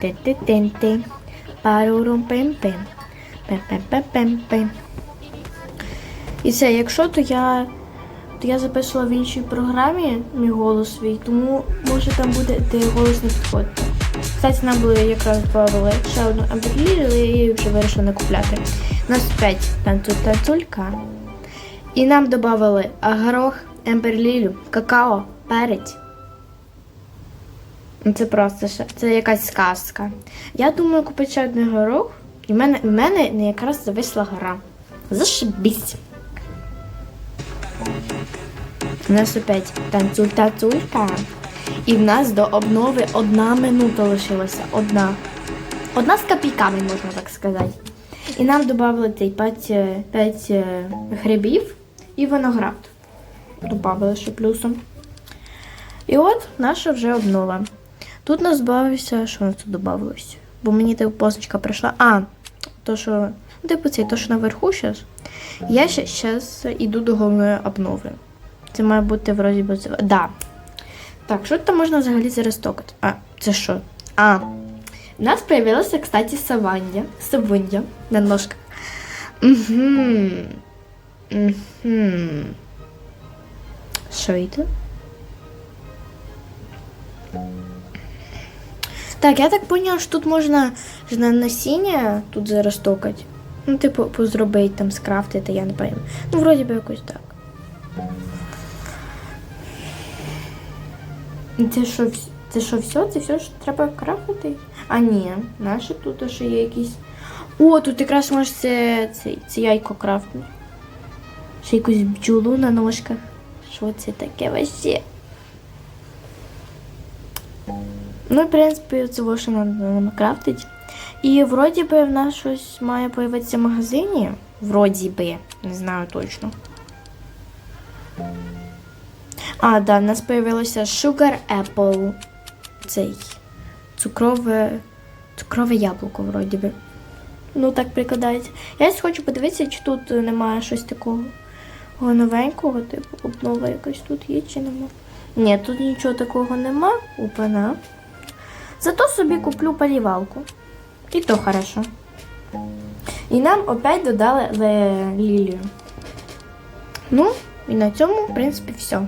Ти-ти-ти-ти. Парурум. Пим-пим-пим-пим-пим. І це, якщо, то я, то я записувала в іншій програмі мій голос свій, тому може там буде, де голос не підходить. Кстати, нам були якраз додали ще одну амберлі, але я її вже вирішила не купляти. У нас 5 танцуль танцулька. І нам додали горох, емберлілю, какао, перець. Ну, Це просто це якась сказка. Я думаю купити ще один горох, і в мене, в мене не якраз зависла гора. Зашибісь. У нас опять танцюль танцюлька. І в нас до обнови одна минута лишилася. Одна. Одна з копійками, можна так сказати. І нам додали цей 5, 5 грибів і виноград. Добавили ще плюсом. І от наша вже обнова. Тут нас додався, що нас тут додавалось? Бо мені типу позначка прийшла. А, то що, ну, типу цей, то, що наверху зараз. Я ще зараз йду до головної обнови. Це має бути вроді би. Да. Так, що там можна взагалі зараз токати? А, це що? А. У нас появилася, кстати, савандя. Савундя на ножках. Угу. Угу. Що йде? Так, я так поняла, що тут можна ж на насіння тут зараз токати. Ну, типу, позробити там, скрафтити, я не пам'ятаю. Ну, вроді би якось так. Це що, це що все? Це все, що треба крафтити? А ні, наші тут ще є якісь. О, тут якраз можеш це, це, це яйко крафтити. Ще якусь бджолу на ножках. Що це таке вообще? Ну, в принципі, це що нам крафтить. І вроді би в нас щось має появитися в магазині. Вроді би, не знаю точно. А, да, в нас появилося Sugar Apple. Цей цукрове, цукрове яблуко, вроді би. Ну, так прикладається. Я хочу подивитися, чи тут немає щось такого новенького, типу, обнова якась тут є чи нема. Ні, тут нічого такого нема. Опана. Зато собі куплю полівалку. І то хорошо. І нам опять додали лілію. Ну, і на цьому, в принципі, все.